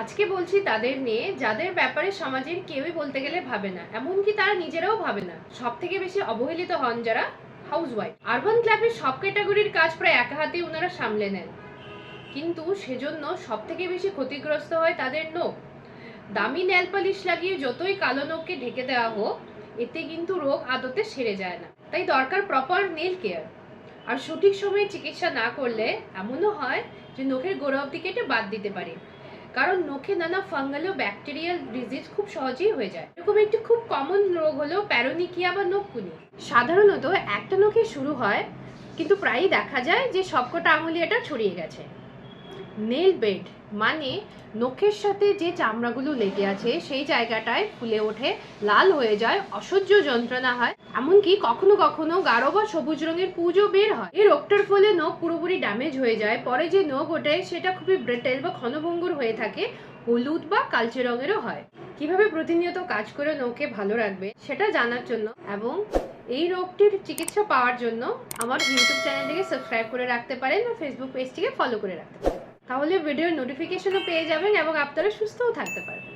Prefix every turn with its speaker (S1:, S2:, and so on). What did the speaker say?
S1: আজকে বলছি তাদের নিয়ে, যাদের ব্যাপারে সমাজের কেউই বলতে গেলে ভাবে না, এমনকি তারা নিজেরাও ভাবে না। সব থেকে বেশি অবহেলিত হন যারা হাউস ওয়াইফ আরবান ক্লাবের সব ক্যাটাগরির কাজ প্রায় একা হাতেই ওনারা সামলে নেন। কিন্তু সেজন্য সব থেকে বেশি ক্ষতিগ্রস্ত হয় তাদের নখ। দামি নেল পালিশ লাগিয়ে যতই কালো নখকে ঢেকে দেওয়া হোক, এতে কিন্তু রোগ আদতে সেরে যায় না। তাই দরকার প্রপার নেল কেয়ার আর সঠিক সময়ে চিকিৎসা না করলে এমনও হয় যে নখের গোড়া অব্দি কেটে বাদ দিতে পারে। কারণ নখে নানা ফাঙ্গাল ও ব্যাকটেরিয়াল ডিজিজ খুব সহজেই হয়ে যায়। এরকম একটি খুব কমন রোগ হলো প্যারোনিকিয়া বা নখকুনি। সাধারণত একটা নখে শুরু হয়, কিন্তু প্রায়ই দেখা যায় যে সবকটা আঙুলি এটা ছড়িয়ে গেছে। নেল বেড মানে নখের সাথে যে চামড়াগুলো লেগে আছে, সেই জায়গাটায় ফুলে ওঠে, লাল হয়ে যায়, অসহ্য যন্ত্রণা হয়। এমনকি কখনো কখনো গাঢ় বা সবুজ রঙের পুজো বের হয়। এই রোগটার ফলে নখ পুরোপুরি ড্যামেজ হয়ে যায়। পরে যে নখ ওঠে, সেটা খুবই ব্রেটেল বা ক্ষণভঙ্গুর হয়ে থাকে, হলুদ বা কালচে রঙেরও হয়। কীভাবে প্রতিনিয়ত কাজ করে নখকে ভালো রাখবে, সেটা জানার জন্য এবং এই রোগটির চিকিৎসা পাওয়ার জন্য আমার ইউটিউব চ্যানেলটিকে সাবস্ক্রাইব করে রাখতে পারেন বা ফেসবুক পেজটিকে ফলো করে রাখতে পারেন। তাহলে ভিডিওর নোটিফিকেশনও পেয়ে যাবেন এবং আপনারা সুস্থও থাকতে পারবেন।